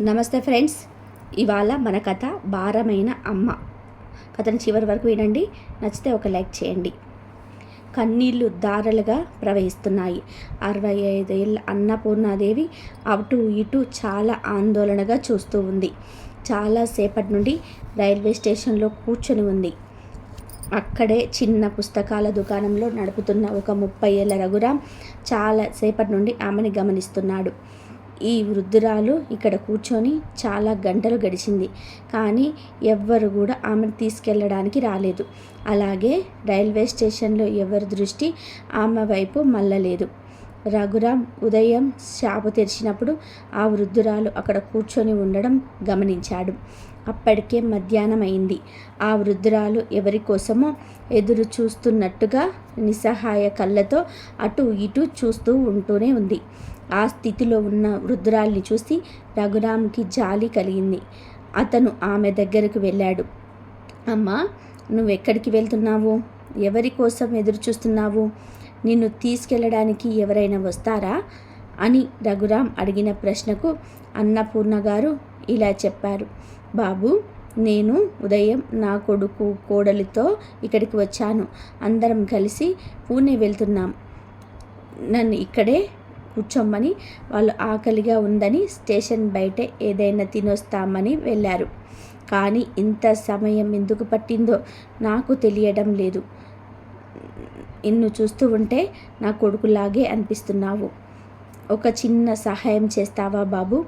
నమస్తే ఫ్రెండ్స్. ఇవాళ మన కథ భారమైన అమ్మ. కథను చివరి వరకు వినండి. నచ్చితే ఒక లైక్ చేయండి. కన్నీళ్ళు దారలుగా ప్రవహిస్తున్నాయి. అరవై ఐదేళ్ళ అన్నపూర్ణాదేవి అటు ఇటు చాలా ఆందోళనగా చూస్తూ ఉంది. చాలాసేపటి నుండి రైల్వే స్టేషన్లో కూర్చొని ఉంది. అక్కడే చిన్న పుస్తకాల దుకాణంలో నడుపుతున్న ఒక ముప్పై ఏళ్ళ రఘురాం చాలా సేపటి నుండి ఆమెని గమనిస్తున్నాడు. ఈ వృద్ధురాలు ఇక్కడ కూర్చొని చాలా గంటలు గడిచింది. కానీ ఎవ్వరు కూడా ఆమెను తీసుకెళ్ళడానికి రాలేదు. అలాగే రైల్వే స్టేషన్లో ఎవరి దృష్టి ఆమె వైపు మళ్ళలేదు. రఘురామ్ ఉదయం షాపు తెరిచినప్పుడు ఆ వృద్ధురాలు అక్కడ కూర్చొని ఉండడం గమనించాడు. అప్పటికే మధ్యాహ్నం అయింది. ఆ వృద్ధురాలు ఎవరి కోసమో ఎదురు చూస్తున్నట్టుగా నిస్సహాయ కళ్ళతో అటు ఇటు చూస్తూ ఉంటూనే ఉంది. ఆ స్థితిలో ఉన్న వృద్ధురాల్ని చూసి రఘురామ్కి జాలి కలిగింది. అతను ఆమె దగ్గరకు వెళ్ళాడు. అమ్మా నువ్వు ఎక్కడికి వెళ్తున్నావు? ఎవరి కోసం ఎదురు చూస్తున్నావు నిన్ను తీసుకెళ్ళడానికి ఎవరైనా వస్తారా? అని రఘురామ్ అడిగిన ప్రశ్నకు అన్నపూర్ణ గారు ఇలా చెప్పారు. బాబు నేను ఉదయం నా కొడుకు కోడలితో ఇక్కడికి వచ్చాను. అందరం కలిసి పూణే వెళ్తున్నాం. నన్ను ఇక్కడే కూర్చోమ్మని వాళ్ళు ఆకలిగా ఉందని స్టేషన్ బయటే ఏదైనా తినొస్తామని వెళ్ళారు. కానీ ఇంత సమయం ఎందుకు పట్టిందో నాకు తెలియడం లేదు. నిన్ను చూస్తూ ఉంటే నా కొడుకులాగే అనిపిస్తున్నావు. ఒక చిన్న సహాయం చేస్తావా బాబు?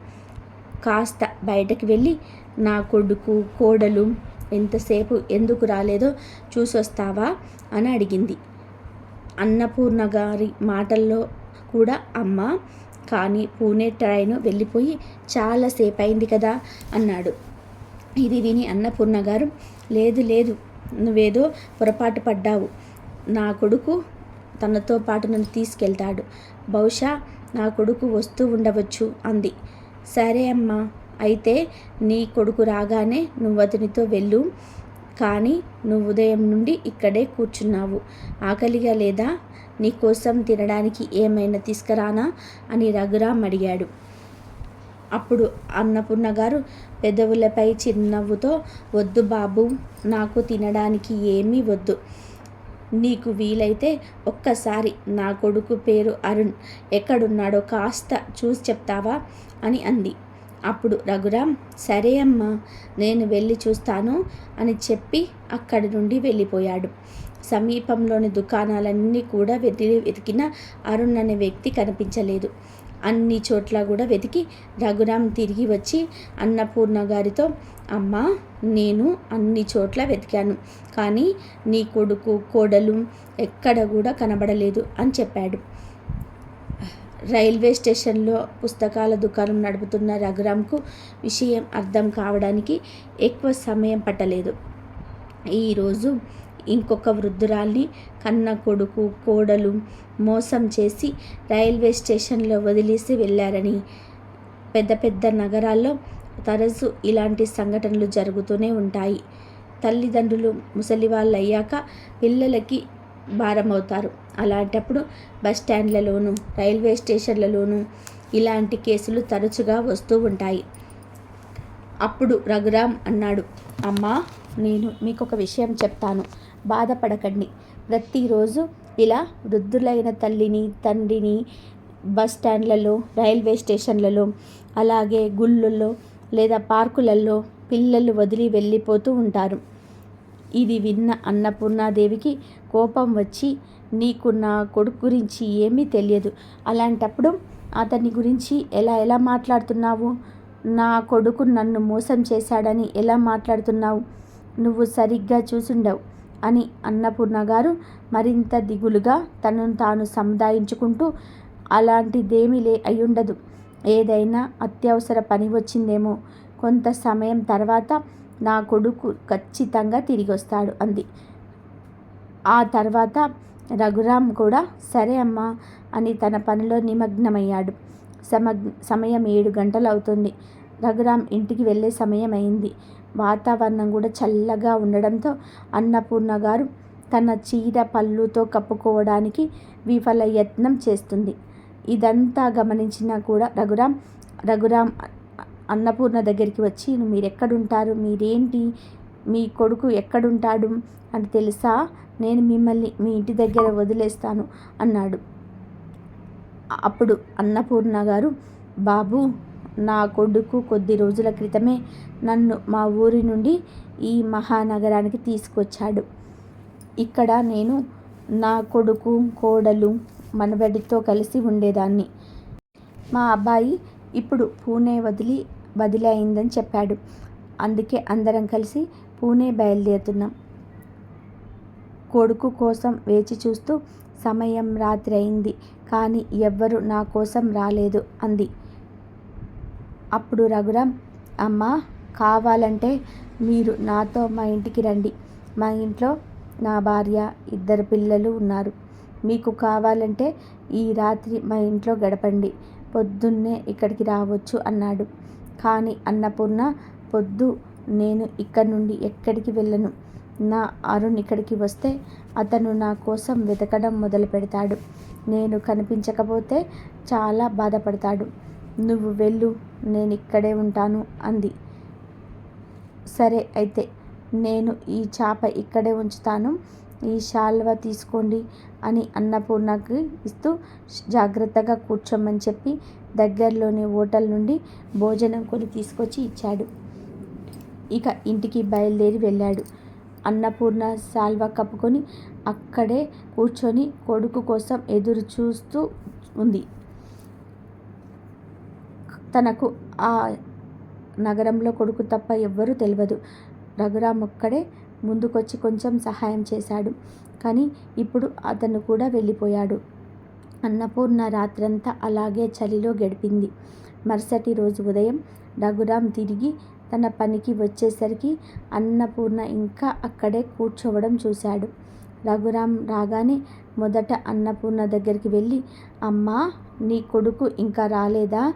కాస్త బయటకు వెళ్ళి నా కొడుకు కోడలు ఎంతసేపు ఎందుకు రాలేదో చూసొస్తావా? అని అడిగింది. అన్నపూర్ణ గారి మాటల్లో కూడా అమ్మ కానీ పూణే ట్రైన్ వెళ్ళిపోయి చాలాసేపు అయింది కదా అన్నాడు. ఇది విని అన్నపూర్ణ గారు లేదు లేదు నువ్వేదో పొరపాటు పడ్డావు. నా కొడుకు తనతో పాటు నన్ను తీసుకెళ్తాడు. బహుశా నా కొడుకు వస్తూ ఉండవచ్చు అంది. సరే అమ్మా అయితే నీ కొడుకు రాగానే నువ్వు అతనితో వెళ్ళు. కానీ నువ్వు ఉదయం నుండి ఇక్కడే కూర్చున్నావు. ఆకలిగా లేదా? నీకోసం తినడానికి ఏమైనా తీసుకురానా? అని రఘురామ్ అడిగాడు. అప్పుడు అన్నపూర్ణ గారు పెదవులపై చిరునవ్వుతో వద్దు బాబు నాకు తినడానికి ఏమీ వద్దు. నీకు వీలైతే ఒక్కసారి నా కొడుకు పేరు అరుణ్ ఎక్కడున్నాడో కాస్త చూసి చెప్తావా అని అంది. అప్పుడు రఘురామ్ సరే అమ్మా నేను వెళ్ళి చూస్తాను అని చెప్పి అక్కడి నుండి వెళ్ళిపోయాడు. సమీపంలోని దుకాణాలన్నీ కూడా వెతి వెతికిన అరుణ్ అనే వ్యక్తి కనిపించలేదు. అన్ని చోట్ల కూడా వెతికి రఘురామ్ తిరిగి వచ్చి అన్నపూర్ణ గారితో అమ్మా నేను అన్ని చోట్ల వెతికాను కానీ నీ కొడుకు కోడలు ఎక్కడ కూడా కనబడలేదు అని చెప్పాడు. రైల్వే స్టేషన్లో పుస్తకాల దుకాణం నడుపుతున్న రఘురామ్కు విషయం అర్థం కావడానికి ఎక్కువ సమయం పట్టలేదు. ఈరోజు ఇంకొక వృద్ధురాల్ని కన్న కొడుకు కోడలు మోసం చేసి రైల్వే స్టేషన్లో వదిలేసి వెళ్ళారని పెద్ద పెద్ద నగరాల్లో తరచు ఇలాంటి సంఘటనలు జరుగుతూనే ఉంటాయి. తల్లిదండ్రులు ముసలి వాళ్ళు అయ్యాక పిల్లలకి భారం అవుతారు అలాంటప్పుడు బస్ స్టాండ్లలోనూ రైల్వే స్టేషన్లలోనూ ఇలాంటి కేసులు తరచుగా వస్తూ ఉంటాయి. అప్పుడు రఘురామ్ అన్నాడు అమ్మా నేను మీకు ఒక విషయం చెప్తాను. బాధపడకండి. ప్రతిరోజు ఇలా వృద్ధులైన తల్లిని తండ్రిని బస్ స్టాండ్లలో రైల్వే స్టేషన్లలో అలాగే గుళ్ళల్లో లేదా పార్కులలో పిల్లలు వదిలి వెళ్ళిపోతూ ఉంటారు. ఇది విన్న అన్నపూర్ణాదేవికి కోపం వచ్చి నీకు నా కొడుకు గురించి ఏమీ తెలియదు. అలాంటప్పుడు అతని గురించి ఎలా ఎలా మాట్లాడుతున్నావు? నా కొడుకు నన్ను మోసం చేశాడని ఎలా మాట్లాడుతున్నావు? నువ్వు సరిగ్గా చూసుండవు అని అన్నపూర్ణ గారు మరింత దిగులుగా తనను తాను సముదాయించుకుంటూ అలాంటిదేమీ లే అయ్యుండదు. ఏదైనా అత్యవసర పని వచ్చిందేమో. కొంత సమయం తర్వాత నా కొడుకు ఖచ్చితంగా తిరిగి వస్తాడు అంది. ఆ తర్వాత రఘురామ్ కూడా సరే అమ్మా అని తన పనిలో నిమగ్నమయ్యాడు. సమ సమయం ఏడు గంటలు అవుతుంది రఘురామ్ ఇంటికి వెళ్ళే సమయం అయింది వాతావరణం కూడా చల్లగా ఉండడంతో అన్నపూర్ణ గారు తన చీర పళ్ళుతో కప్పుకోవడానికి విఫల యత్నం చేస్తుంది. ఇదంతా గమనించినా కూడా రఘురామ్ రఘురామ్ అన్నపూర్ణ దగ్గరికి వచ్చి మీరు ఎక్కడుంటారు మీరేంటి? మీ కొడుకు ఎక్కడుంటాడు? అని తెలుసా? నేను మిమ్మల్ని మీ ఇంటి దగ్గర వదిలేస్తాను అన్నాడు. అప్పుడు అన్నపూర్ణ గారు బాబు నా కొడుకు కొద్ది రోజుల క్రితమే నన్ను మా ఊరి నుండి ఈ మహానగరానికి తీసుకొచ్చాడు. ఇక్కడ నేను నా కొడుకు కోడలు మనబడితో కలిసి ఉండేదాన్ని. మా అబ్బాయి ఇప్పుడు పూణే వదిలి బదిలీ అయిందని చెప్పాడు. అందుకే అందరం కలిసి పూణే బయలుదేరుతున్నాం. కొడుకు కోసం వేచి చూస్తూ సమయం రాత్రి అయింది కానీ ఎవ్వరు నా కోసం రాలేదు అంది. అప్పుడు రఘురామ్ అమ్మా కావాలంటే మీరు నాతో మా ఇంటికి రండి. మా ఇంట్లో నా భార్య ఇద్దరు పిల్లలు ఉన్నారు. మీకు కావాలంటే ఈ రాత్రి మా ఇంట్లో గడపండి. పొద్దున్నే ఇక్కడికి రావచ్చు అన్నాడు. కానీ అన్నపూర్ణ పొద్దు నేను ఇక్కడి నుండి ఎక్కడికి వెళ్ళను? నా అరుణ్ ఇక్కడికి వస్తే అతను నా కోసం వెతకడం మొదలు పెడతాడు. నేను కనిపించకపోతే చాలా బాధపడతాడు. నువ్వు వెళ్ళు నేను ఇక్కడే ఉంటాను అంది. సరే అయితే నేను ఈ చేప ఇక్కడే ఉంచుతాను. ఈ శాల్వ తీసుకోండి అని అన్నపూర్ణకి ఇస్తూ జాగ్రత్తగా కూర్చోమని చెప్పి దగ్గరలోని హోటల్ నుండి భోజనం కొని తీసుకొచ్చి ఇచ్చాడు. ఇక ఇంటికి బయలుదేరి వెళ్ళాడు. అన్నపూర్ణ శాల్వ కప్పుకొని అక్కడే కూర్చొని కొడుకు కోసం ఎదురు చూస్తూ ఉంది. తనకు ఆ నగరంలో కొడుకు తప్ప ఎవ్వరూ తెలియదు రఘురామ్ ఒక్కడే ముందుకొచ్చి కొంచెం సహాయం చేశాడు. కానీ ఇప్పుడు అతను కూడా వెళ్ళిపోయాడు. అన్నపూర్ణ రాత్రంతా అలాగే చలిలో గడిపింది. మరుసటి రోజు ఉదయం రఘురామ్ తిరిగి తన పనికి వచ్చేసరికి అన్నపూర్ణ ఇంకా అక్కడే కూర్చోవడం చూశాడు. రఘురామ్ రాగానే మొదట అన్నపూర్ణ దగ్గరికి వెళ్ళి అమ్మా నీ కొడుకు ఇంకా రాలేదా?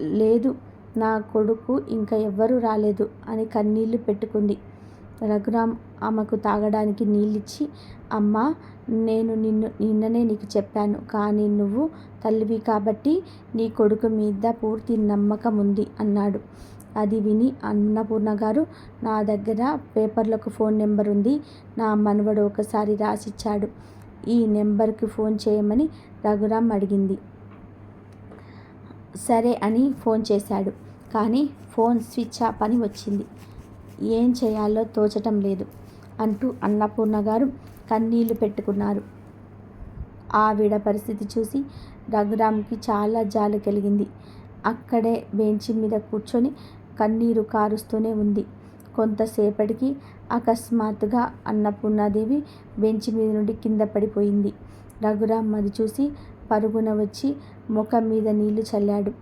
లేదు నా కొడుకు ఇంకా ఎవ్వరూ రాలేదు అని కన్నీళ్ళు పెట్టుకుంది. రఘురామ్ ఆమెకు తాగడానికి నీళ్ళిచ్చి అమ్మా నేను నిన్ను నిన్ననే నీకు చెప్పాను కానీ నువ్వు తల్లివి కాబట్టి నీ కొడుకు మీద పూర్తి నమ్మకం ఉంది అన్నాడు. అది విని అన్నపూర్ణ గారు నా దగ్గర పేపర్లకు ఫోన్ నెంబర్ ఉంది నా మనవడు ఒకసారి రాసిచ్చాడు ఈ నెంబర్కి ఫోన్ చేయమని రఘురామ్ అడిగింది. సరే అని ఫోన్ చేశాడు. కానీ ఫోన్ స్విచ్ ఆఫ్ అని వచ్చింది. ఏం చేయాలో తోచటం లేదు అంటూ అన్నపూర్ణ గారు కన్నీళ్ళు పెట్టుకున్నారు. ఆవిడ పరిస్థితి చూసి రఘురామ్కి చాలా జాలి కలిగింది. అక్కడే బెంచి మీద కూర్చొని కన్నీరు కారుస్తూనే ఉంది. కొంతసేపటికి అకస్మాత్తుగా అన్నపూర్ణాదేవి బెంచి మీద నుండి కింద పడిపోయింది. రఘురామ్ అది చూసి పరుగున వచ్చి ముఖం మీద నీళ్ళు చల్లాడు.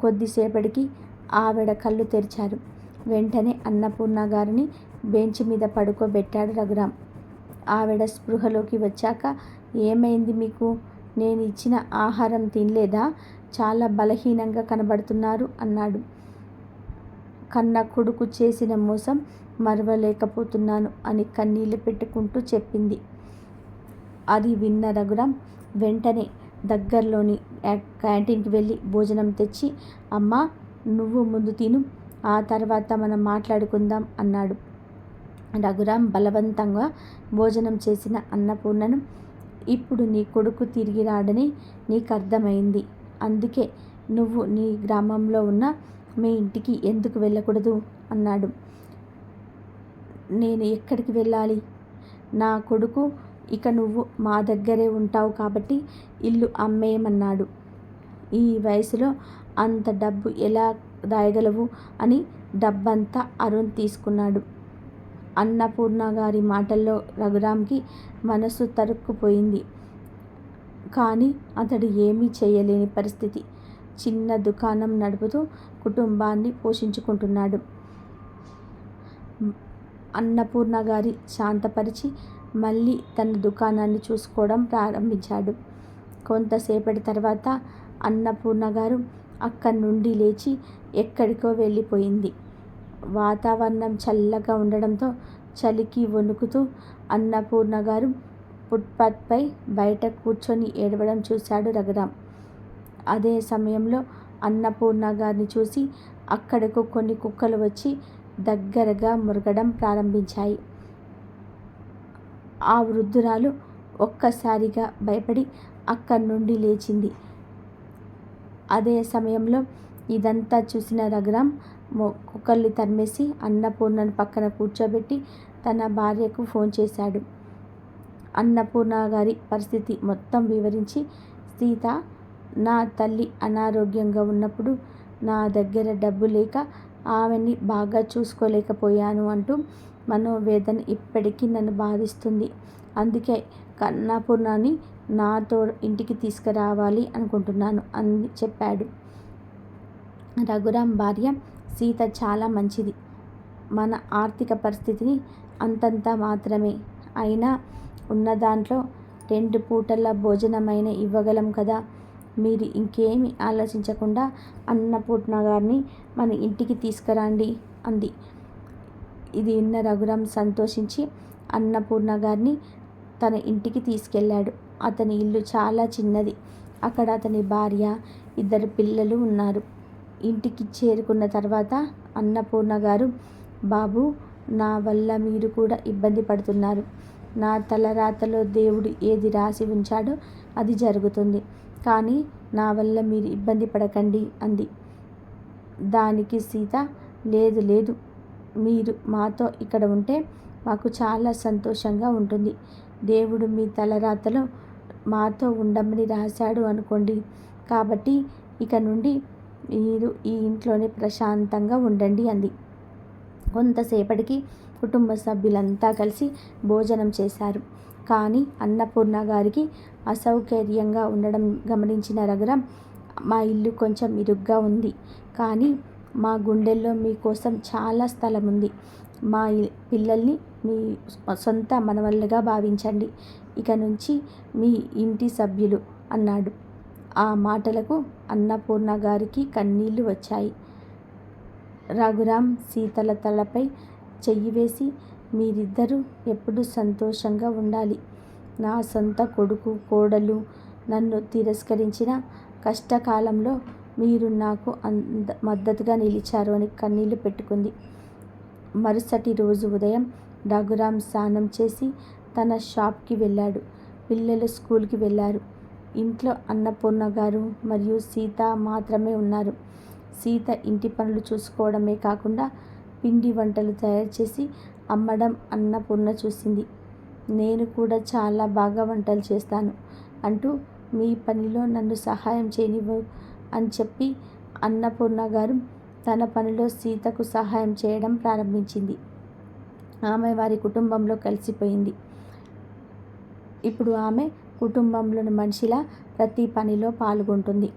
కొద్దిసేపటికి ఆవిడ కళ్ళు తెరిచారు. వెంటనే అన్నపూర్ణ గారిని బెంచ్ మీద పడుకోబెట్టాడు రఘురామ్. ఆవిడ స్పృహలోకి వచ్చాక ఏమైంది మీకు? నేను ఇచ్చిన ఆహారం తినలేదా? చాలా బలహీనంగా కనబడుతున్నారు అన్నాడు. కన్న కొడుకు చేసిన మోసం మరవలేకపోతున్నాను అని కన్నీళ్ళు పెట్టుకుంటూ చెప్పింది. అది విన్న రఘురామ్ వెంటనే దగ్గరలోని క్యాంటీన్కి వెళ్ళి భోజనం తెచ్చి అమ్మ నువ్వు ముందు తిను. ఆ తర్వాత మనం మాట్లాడుకుందాం అన్నాడు. రఘురామ్ బలవంతంగా భోజనం చేసిన అన్నపూర్ణను ఇప్పుడు నీ కొడుకు తిరిగి రాడని నీకు అర్థమైంది. అందుకే నువ్వు నీ గ్రామంలో ఉన్న మీ ఇంటికి ఎందుకు వెళ్ళకూడదు? అన్నాడు. నేను ఎక్కడికి వెళ్ళాలి? నా కొడుకు ఇక నువ్వు మా దగ్గరే ఉంటావు కాబట్టి ఇల్లు అమ్మేయమన్నాడు. ఈ వయసులో అంత డబ్బు ఎలా రాయగలవు అని డబ్బంతా అరుణ్ తీసుకున్నాడు. అన్నపూర్ణ గారి మాటల్లో రఘురామ్కి మనసు తరుక్కుపోయింది. కానీ అతడు ఏమీ చేయలేని పరిస్థితి. చిన్న దుకాణం నడుపుతూ కుటుంబాన్ని పోషించుకుంటున్నాడు. అన్నపూర్ణ గారి శాంతపరిచి మళ్ళీ తన దుకాణాన్ని చూసుకోవడం ప్రారంభించాడు. కొంతసేపటి తర్వాత అన్నపూర్ణ గారు అక్కడి నుండి లేచి ఎక్కడికో వెళ్ళిపోయింది. వాతావరణం చల్లగా ఉండడంతో చలికి వణుకుతూ అన్నపూర్ణ గారు ఫుట్పాత్పై బయట కూర్చొని ఏడవడం చూశాడు రఘురామ్. అదే సమయంలో అన్నపూర్ణ గారిని చూసి అక్కడకు కొన్ని కుక్కలు వచ్చి దగ్గరగా మురగడం ప్రారంభించాయి. ఆ వృద్ధురాలు ఒక్కసారిగా భయపడి అక్కడి నుండి లేచింది. అదే సమయంలో ఇదంతా చూసిన రఘురామ్ కుక్కల్ని తరిమేసి అన్నపూర్ణను పక్కన కూర్చోబెట్టి తన భార్యకు ఫోన్ చేశాడు. అన్నపూర్ణ గారి పరిస్థితి మొత్తం వివరించి సీత నా తల్లి అనారోగ్యంగా ఉన్నప్పుడు నా దగ్గర డబ్బు లేక ఆమెని బాగా చూసుకోలేకపోయాను అంటూ మనోవేదన ఇప్పటికీ నన్ను బాధిస్తుంది. అందుకే కన్నాపూర్ణాన్ని నాతో ఇంటికి తీసుకురావాలి అనుకుంటున్నాను అని చెప్పాడు. రఘురాం భార్య సీత చాలా మంచిది. మన ఆర్థిక పరిస్థితిని అంతంత మాత్రమే. అయినా ఉన్న దాంట్లో రెండు పూటల భోజనమైన ఇవ్వగలం కదా. మీరు ఇంకేమి ఆలోచించకుండా అన్నపూర్ణ గారిని మన ఇంటికి తీసుకురండి అంది. ఇది విన్న రఘురాం సంతోషించి అన్నపూర్ణ గారిని తన ఇంటికి తీసుకెళ్ళాడు. అతని ఇల్లు చాలా చిన్నది. అక్కడ అతని భార్య ఇద్దరు పిల్లలు ఉన్నారు. ఇంటికి చేరుకున్న తర్వాత అన్నపూర్ణ గారు బాబు నా వల్ల మీరు కూడా ఇబ్బంది పడుతున్నారు. నా తలరాతలో దేవుడు ఏది రాసి ఉంచాడో అది జరుగుతుంది. కానీ నా వల్ల మీరు ఇబ్బంది పడకండి అంది. దానికి సీత లేదు లేదు. మీరు మాతో ఇక్కడ ఉంటే మాకు చాలా సంతోషంగా ఉంటుంది. దేవుడు మీ తలరాతలో మాతో ఉండమని రాశాడు అనుకోండి. కాబట్టి ఇక నుండి మీరు ఈ ఇంట్లోనే ప్రశాంతంగా ఉండండి అంది. కొంతసేపటికి కుటుంబ సభ్యులంతా కలిసి భోజనం చేశారు. కానీ అన్నపూర్ణ గారికి అసౌకర్యంగా ఉండడం గమనించిన రఘురాం మా ఇల్లు కొంచెం ఇరుగ్గా ఉంది. కానీ మా గుండెల్లో మీకోసం చాలా స్థలం ఉంది మా పిల్లల్ని మీ సొంత మనవళ్ళుగా భావించండి. ఇక నుంచి మీ ఇంటి సభ్యులు అన్నాడు. ఆ మాటలకు అన్నపూర్ణ గారికి కన్నీళ్ళు వచ్చాయి. రఘురామ్ సీతల తలపై చెయ్యి వేసి మీరిద్దరూ ఎప్పుడు సంతోషంగా ఉండాలి. నా సొంత కొడుకు కోడలు నన్ను తిరస్కరించిన కష్టకాలంలో మీరు నాకు అంద మద్దతుగా నిలిచారు అని కన్నీళ్ళు పెట్టుకుంది. మరుసటి రోజు ఉదయం రఘురాం స్నానం చేసి తన షాప్కి వెళ్ళాడు. పిల్లలు స్కూల్కి వెళ్ళారు. ఇంట్లో అన్నపూర్ణ గారు మరియు సీత మాత్రమే ఉన్నారు. సీత ఇంటి పనులు చూసుకోవడమే కాకుండా పిండి వంటలు తయారు చేసి అమ్మడం అన్నపూర్ణ చూసింది. నేను కూడా చాలా బాగా వంటలు చేస్తాను అంటూ మీ పనిలో నన్ను సహాయం చేయనివ్వు అని చెప్పి అన్నపూర్ణ గారు తన పనిలో సీతకు సహాయం చేయడం ప్రారంభించింది. ఆమె వారి కుటుంబంలో కలిసిపోయింది. ఇప్పుడు ఆమె కుటుంబంలోని మనిషిలా ప్రతి పనిలో పాల్గొంటుంది.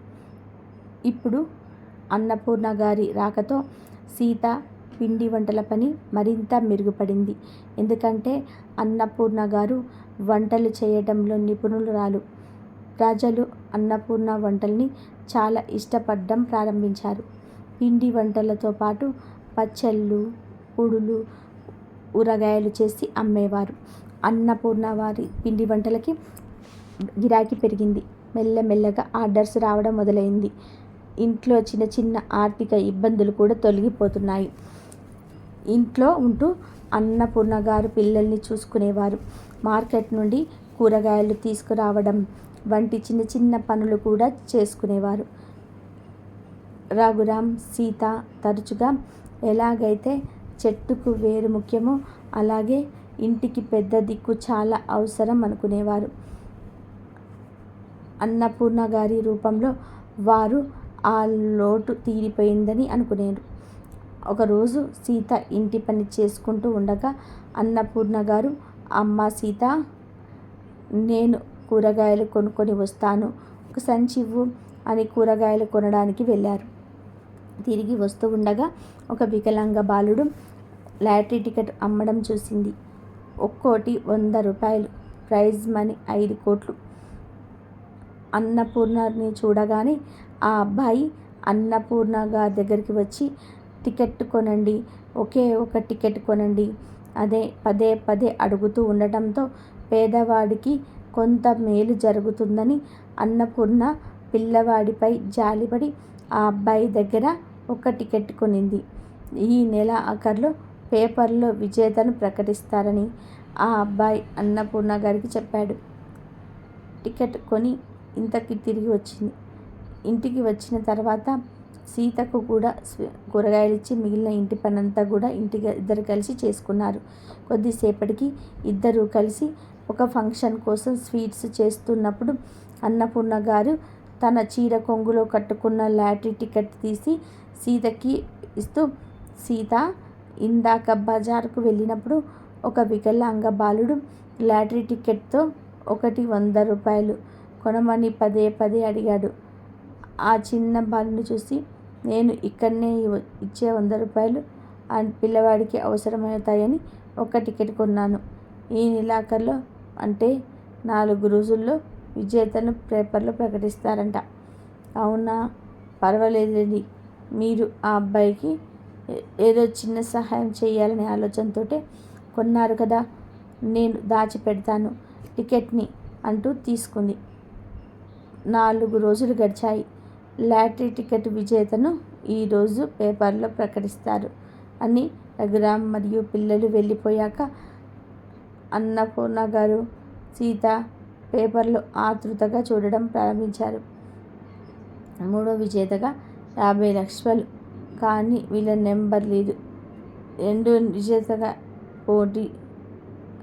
ఇప్పుడు అన్నపూర్ణ గారి రాకతో సీత పిండి వంటల పని మరింత మెరుగుపడింది. ఎందుకంటే అన్నపూర్ణ గారు వంటలు చేయడంలో నిపుణులురాలు. ప్రజలు అన్నపూర్ణ వంటల్ని చాలా ఇష్టపడడం ప్రారంభించారు. పిండి వంటలతో పాటు పచ్చళ్ళు పుడులు ఊరగాయలు చేసి అమ్మేవారు. అన్నపూర్ణ వారి పిండి వంటలకి గిరాకీ పెరిగింది. మెల్లమెల్లగా ఆర్డర్స్ రావడం మొదలైంది. ఇంట్లో చిన్న చిన్న ఆర్థిక ఇబ్బందులు కూడా తొలగిపోతున్నాయి. ఇంట్లో ఉంటూ అన్నపూర్ణ గారు పిల్లల్ని చూసుకునేవారు. మార్కెట్ నుండి కూరగాయలు తీసుకురావడం వంటి చిన్న చిన్న పనులు కూడా చేసుకునేవారు. రఘురామ్ సీత తరచుగా ఎలాగైతే చెట్టుకు వేరు ముఖ్యమో. అలాగే ఇంటికి పెద్ద దిక్కు చాలా అవసరం అనుకునేవారు. అన్నపూర్ణ గారి రూపంలో వారు ఆ లోటు తీరిపోయిందని అనుకునేరు. ఒకరోజు సీత ఇంటి పని చేసుకుంటూ ఉండగా అన్నపూర్ణ గారు అమ్మ సీత నేను కూరగాయలు కొనుక్కొని వస్తాను. ఒక సంచి ఇవ్వు అని కూరగాయలు కొనడానికి వెళ్ళారు. తిరిగి వస్తూ ఉండగా ఒక వికలాంగ బాలుడు లాటరీ టికెట్ అమ్మడం చూసింది. ఒక్కోటి వంద రూపాయలు. ప్రైజ్ మనీ ఐదు కోట్లు. అన్నపూర్ణని చూడగానే ఆ అబ్బాయి అన్నపూర్ణ గారి దగ్గరికి వచ్చి టికెట్ కొనండి. ఒకే ఒక టికెట్ కొనండి. అదే పదే పదే అడుగుతూ ఉండటంతో పేదవాడికి కొంత మేలు జరుగుతుందని అన్నపూర్ణ పిల్లవాడిపై జాలిపడి ఆ అబ్బాయి దగ్గర ఒక టికెట్ కొనింది. ఈ నెల ఆఖరిలో పేపర్లో విజేతను ప్రకటిస్తారని ఆ అబ్బాయి అన్నపూర్ణ గారికి చెప్పాడు. టికెట్ కొని ఇంతకి తిరిగి వచ్చింది. ఇంటికి వచ్చిన తర్వాత సీతకు కూడా కూరగాయలు ఇచ్చి మిగిలిన ఇంటి పనంతా కూడా ఇంటికి ఇద్దరు కలిసి చేసుకున్నారు. కొద్దిసేపటికి ఇద్దరు కలిసి ఒక ఫంక్షన్ కోసం స్వీట్స్ చేస్తున్నప్పుడు అన్నపూర్ణ గారు తన చీర కొంగులో కట్టుకున్న లాటరీ టికెట్ తీసి సీతకి ఇస్తూ సీత ఇందాక బజార్కు వెళ్ళినప్పుడు ఒక వికలాంగ బాలుడు లాటరీ టికెట్తో ఒకటి వంద రూపాయలు కొనమని పదే పదే అడిగాడు. ఆ చిన్న బాలుని చూసి నేను ఇక్కడనే ఇచ్చే వంద రూపాయలు ఆ పిల్లవాడికి అవసరమవుతాయని ఒక టికెట్ కొన్నాను. ఈ నెలాఖరులో అంటే నాలుగు రోజుల్లో విజేతను పేపర్లో ప్రకటిస్తారంట. అవునా? పర్వాలేదండి. మీరు ఆ అబ్బాయికి ఏదో చిన్న సహాయం చేయాలనే ఆలోచనతోటే కొన్నారు కదా. నేను దాచిపెడతాను టికెట్ని అంటూ తీసుకుంది. నాలుగు రోజులు గడిచాయి. లాటరీ టికెట్ విజేతను ఈరోజు పేపర్లో ప్రకటిస్తారు అని రఘురామ్ మరియు పిల్లలు వెళ్ళిపోయాక అన్నపూర్ణ గారు సీత పేపర్లో ఆతృతగా చూడడం ప్రారంభించారు. మూడో విజేతగా యాభై లక్షలు కానీ వీళ్ళ నెంబర్ లేదు. రెండు విజేతగా పోటీ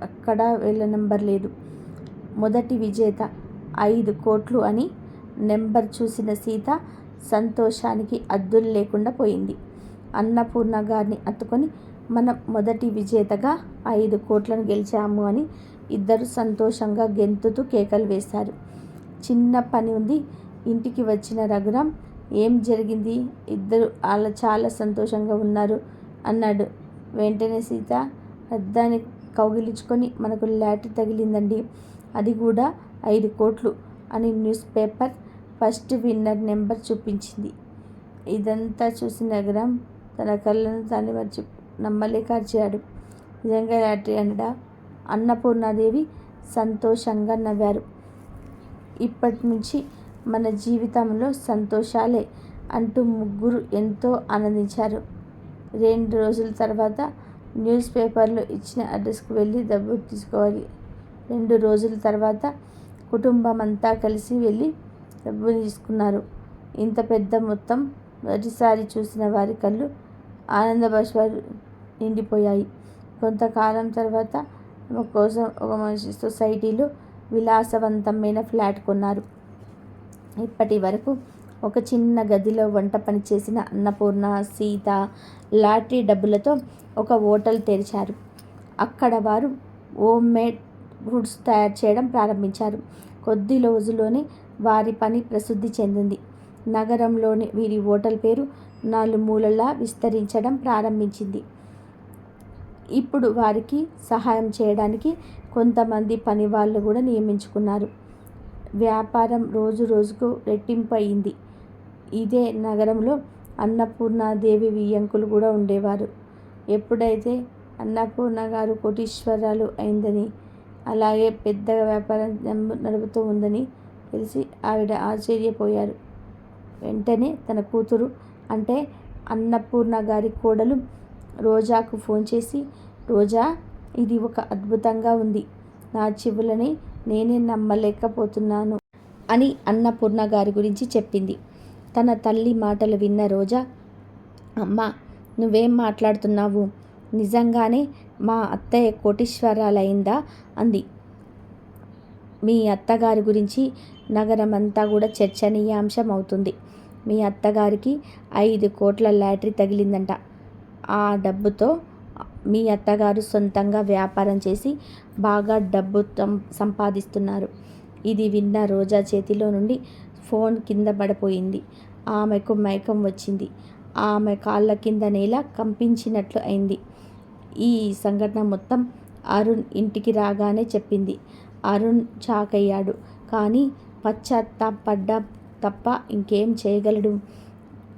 అక్కడ వీళ్ళ నెంబర్ లేదు. మొదటి విజేత ఐదు కోట్లు అని నెంబర్ చూసిన సీత సంతోషానికి అద్దులు లేకుండా పోయింది. అన్నపూర్ణ గారిని అత్తుకొని మనం మొదటి విజేతగా ఐదు కోట్లను గెలిచాము అని ఇద్దరు సంతోషంగా గెంతుతూ కేకలు వేశారు. చిన్న పని ఉంది. ఇంటికి వచ్చిన రఘురాం ఏం జరిగింది? ఇద్దరు అలా చాలా సంతోషంగా ఉన్నారు అన్నాడు. వెంటనే సీత అద్దాన్ని కౌగిలించుకొని మనకు లాటరీ తగిలిందండి. అది కూడా ఐదు కోట్లు అని news paper first winner number చూపించింది. ఇదంతా చూసిన నగరం తన కళ్ళను తాను మర్చి నమ్మలేకార్చాడు. నిజంగా లాటరీ అనడా? అన్నపూర్ణాదేవి సంతోషంగా నవ్వారు. ఇప్పటి నుంచి మన జీవితంలో సంతోషాలే అంటూ ముగ్గురు ఎంతో ఆనందించారు. రెండు రోజుల తర్వాత న్యూస్ పేపర్లో ఇచ్చిన అడ్రస్కి వెళ్ళి డబ్బు తీసుకోవాలి. రెండు రోజుల తర్వాత కుటుంబం అంతా కలిసి వెళ్ళి డబ్బు తీసుకున్నారు. ఇంత పెద్ద మొత్తం మొదటిసారి చూసిన వారి కళ్ళు ఆనంద నిండిపోయాయి. కొంతకాలం తర్వాత కోసం ఒక మనిషి సొసైటీలో విలాసవంతమైన ఫ్లాట్ కొన్నారు. ఇప్పటి వరకు ఒక చిన్న గదిలో వంట పని చేసిన అన్నపూర్ణ సీత లాటరీ డబ్బులతో ఒక హోటల్ తెరిచారు. అక్కడ వారు హోమ్ మేడ్ ఫుడ్స్ తయారు చేయడం ప్రారంభించారు. కొద్ది రోజుల్లోనే వారి పని ప్రసిద్ధి చెందింది. నగరంలోని వీరి హోటల్ పేరు నలుమూలలా విస్తరించడం ప్రారంభించింది. ఇప్పుడు వారికి సహాయం చేయడానికి కొంతమంది పని వాళ్ళు కూడా నియమించుకున్నారు. వ్యాపారం రోజు రోజుకు రెట్టింపయింది. ఇదే నగరంలో అన్నపూర్ణాదేవి వియ్యంకులు కూడా ఉండేవారు. ఎప్పుడైతే అన్నపూర్ణ గారు కోటీశ్వరాలు అయిందని అలాగే పెద్ద వ్యాపారం నడుపుతూ ఉందని తెలిసి ఆవిడ ఆశ్చర్యపోయారు. వెంటనే తన కూతురు అంటే అన్నపూర్ణ గారి కోడలు రోజాకు ఫోన్ చేసి రోజా ఇది ఒక అద్భుతంగా ఉంది. నా చెవులని నేనే నమ్మలేకపోతున్నాను అని అన్నపూర్ణ గారి గురించి చెప్పింది. తన తల్లి మాటలు విన్న రోజా అమ్మా నువ్వేం మాట్లాడుతున్నావు? నిజంగానే మా అత్తయ్య కోటీశ్వరాలైందా? అంది. మీ అత్తగారి గురించి నగరమంతా కూడా చర్చనీయాంశం అవుతుంది మీ అత్తగారికి ఐదు కోట్ల లాటరీ తగిలిందంట. ఆ డబ్బుతో మీ అత్తగారు సొంతంగా వ్యాపారం చేసి బాగా డబ్బు సంపాదిస్తున్నారు. ఇది విన్న రోజా చేతిలో నుండి ఫోన్ కింద పడిపోయింది. ఆమెకు మైకం వచ్చింది. ఆమె కాళ్ళ కింద నేల కంపించినట్లు అయింది. ఈ సంఘటన మొత్తం అరుణ్ ఇంటికి రాగానే చెప్పింది. అరుణ్ షాక్ అయ్యాడు కానీ పశ్చాత్తాపడ్డ తప్ప ఇంకేం చేయగలడు?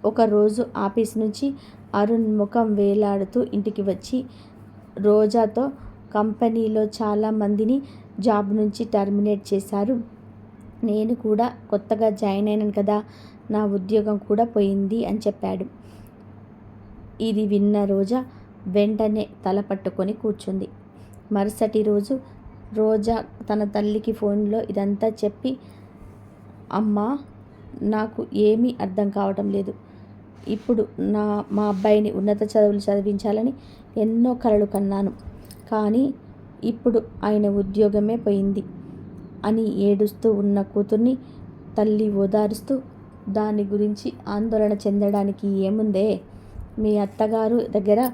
ఒకరోజు ఆఫీస్ నుంచి అరుణ్ ముఖం వేలాడుతూ ఇంటికి వచ్చి రోజాతో కంపెనీలో చాలా మందిని జాబ్ నుంచి టర్మినేట్ చేశారు. నేను కూడా కొత్తగా జాయిన్ అయినాను కదా నా ఉద్యోగం కూడా పోయింది అని చెప్పాడు. ఇది విన్న రోజా వెంటనే తల పట్టుకొని కూర్చుంది. మరుసటి రోజు రోజా తన తల్లికి ఫోన్లో ఇదంతా చెప్పి అమ్మా నాకు ఏమీ అర్థం కావటం లేదు. ఇప్పుడు నా మా అబ్బాయిని ఉన్నత చదువులు చదివించాలని ఎన్నో కలలు కన్నాను. కానీ ఇప్పుడు ఆయన ఉద్యోగమే పోయింది అని ఏడుస్తూ ఉన్న కూతుర్ని తల్లి ఓదారుస్తూ దాని గురించి ఆందోళన చెందడానికి ఏముందే? మీ అత్తగారు దగ్గర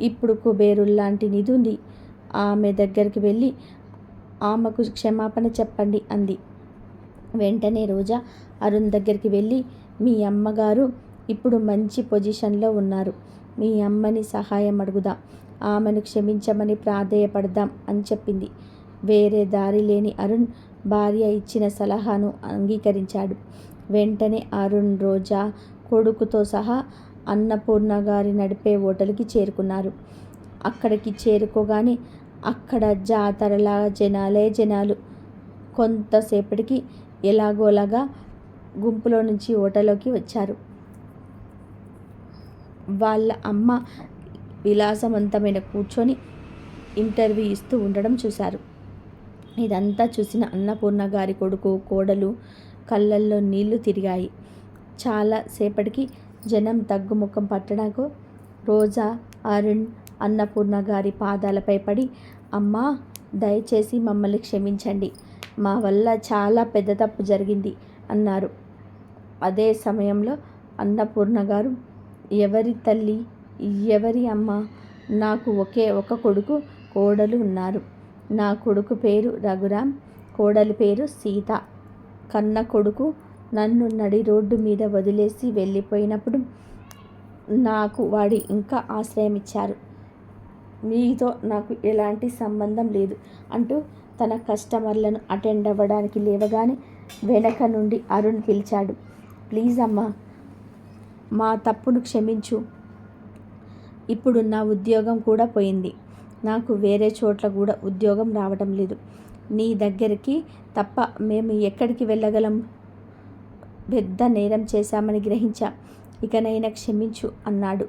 ఇప్పుడు కుబేరుల్లాంటి నిధి ఉంది. ఆమె దగ్గరికి వెళ్ళి ఆమెకు క్షమాపణ చెప్పండి అంది. వెంటనే రోజా అరుణ్ దగ్గరికి వెళ్ళి మీ అమ్మగారు ఇప్పుడు మంచి పొజిషన్లో ఉన్నారు. మీ అమ్మని సహాయం అడుగుదాం? ఆమెను క్షమించమని ప్రాధేయపడదాం అని చెప్పింది. వేరే దారి లేని అరుణ్ భార్య ఇచ్చిన సలహాను అంగీకరించాడు. వెంటనే అరుణ్ రోజా కొడుకుతో సహా అన్నపూర్ణ గారి నడిపే హోటల్కి చేరుకున్నారు. అక్కడికి చేరుకోగానే అక్కడ జాతరలా జనాలే జనాలు. కొంతసేపటికి ఎలాగోలాగా గుంపులో నుంచి హోటల్లోకి వచ్చారు. వాళ్ళ అమ్మ విలాసవంతమైన కూర్చొని ఇంటర్వ్యూ ఇస్తూ ఉండడం చూశారు. ఇదంతా చూసిన అన్నపూర్ణ గారి కొడుకు కోడలు కళ్ళల్లో నీళ్ళు తిరిగాయి. చాలా సేపటికి జనం తగ్గుముఖం పట్టడానికి రోజా అరుణ్ అన్నపూర్ణ గారి పాదాలపై పడి అమ్మా దయచేసి మమ్మల్ని క్షమించండి. మా వల్ల చాలా పెద్ద తప్పు జరిగింది అన్నారు. అదే సమయంలో అన్నపూర్ణ గారు ఎవరి తల్లి ఎవరి అమ్మ నాకు ఒకే ఒక కొడుకు కోడలు ఉన్నారు. నా కొడుకు పేరు రఘురామ్ కోడలి పేరు సీత. కన్న కొడుకు నన్ను నడి రోడ్డు మీద వదిలేసి వెళ్ళిపోయినప్పుడు నాకు వాడి ఇంకా ఆశ్రయం ఇచ్చారు. మీతో నాకు ఎలాంటి సంబంధం లేదు అంటూ తన కస్టమర్లను అటెండ్ అవ్వడానికి లేవగానే వెనక నుండి అరుణ్ పిలిచాడు. ప్లీజ్ అమ్మా మా తప్పును క్షమించు. ఇప్పుడు నా ఉద్యోగం కూడా పోయింది. నాకు వేరే చోట్ల కూడా ఉద్యోగం రావడం లేదు. నీ దగ్గరికి తప్ప మేము ఎక్కడికి వెళ్ళగలం? పెద్ద నేరం చేశామని గ్రహించా. ఇకనైనా క్షమించు అన్నాడు.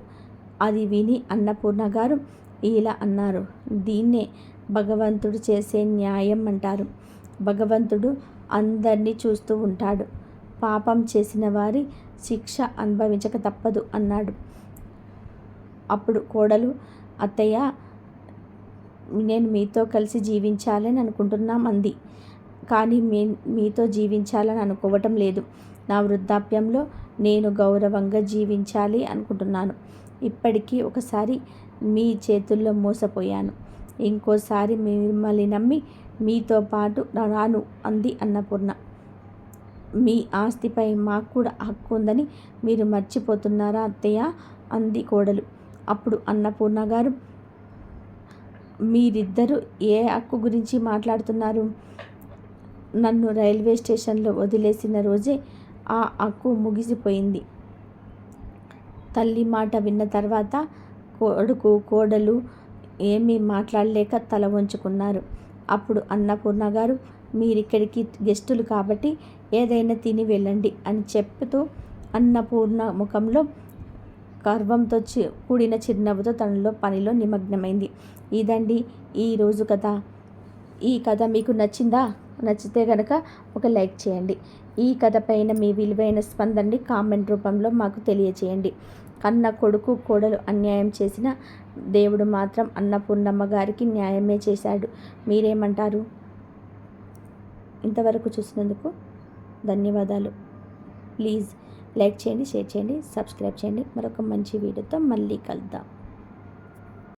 అది విని అన్నపూర్ణ గారు ఇలా అన్నారు. దీన్నే భగవంతుడు చేసే న్యాయం అంటారు. భగవంతుడు అందరినీ చూస్తూ ఉంటాడు. పాపం చేసిన వారి శిక్ష అనుభవించక తప్పదు అన్నాడు. అప్పుడు కోడలు అత్తయ్య నేను మీతో కలిసి జీవించాలని అనుకుంటున్నాం అంది. కానీ మీ మీతో జీవించాలని అనుకోవటం లేదు. నా వృద్ధాప్యంలో నేను గౌరవంగా జీవించాలి అనుకుంటున్నాను. ఇప్పటికీ ఒకసారి మీ చేతుల్లో మోసపోయాను. ఇంకోసారి మిమ్మల్ని నమ్మి మీతో పాటు రాను అంది అన్నపూర్ణ. మీ ఆస్తిపై మాకు కూడా హక్కు ఉందని మీరు మర్చిపోతున్నారా అత్తయ్య? అంది కోడలు. అప్పుడు అన్నపూర్ణ గారు మీరిద్దరూ ఏ హక్కు గురించి మాట్లాడుతున్నారు? నన్ను రైల్వే స్టేషన్లో వదిలేసిన రోజే ఆ హక్కు ముగిసిపోయింది. తల్లి మాట విన్న తర్వాత కొడుకు కోడలు ఏమీ మాట్లాడలేక తల వంచుకున్నారు. అప్పుడు అన్నపూర్ణ గారు మీరిక్కడికి గెస్టులు కాబట్టి ఏదైనా తిని వెళ్ళండి అని చెప్తూ అన్నపూర్ణ ముఖంలో గర్వంతో కూడిన చిరునవ్వుతో తనలో పనిలో నిమగ్నమైంది. ఇదండి ఈరోజు కథ. ఈ కథ మీకు నచ్చిందా? నచ్చితే కనుక ఒక లైక్ చేయండి. ఈ కథ పైన మీ విలువైన స్పందనని కామెంట్ రూపంలో మాకు తెలియచేయండి. కన్న కొడుకు కోడలు అన్యాయం చేసిన దేవుడు మాత్రం అన్నపూర్ణమ్మ గారికి న్యాయమే చేశాడు. మీరేమంటారు? ఇంతవరకు చూసినందుకు ధన్యవాదాలు. ప్లీజ్ లైక్ చేయండి షేర్ చేయండి సబ్స్క్రైబ్ చేయండి. మరొక మంచి వీడియోతో మళ్ళీ కలుద్దాం.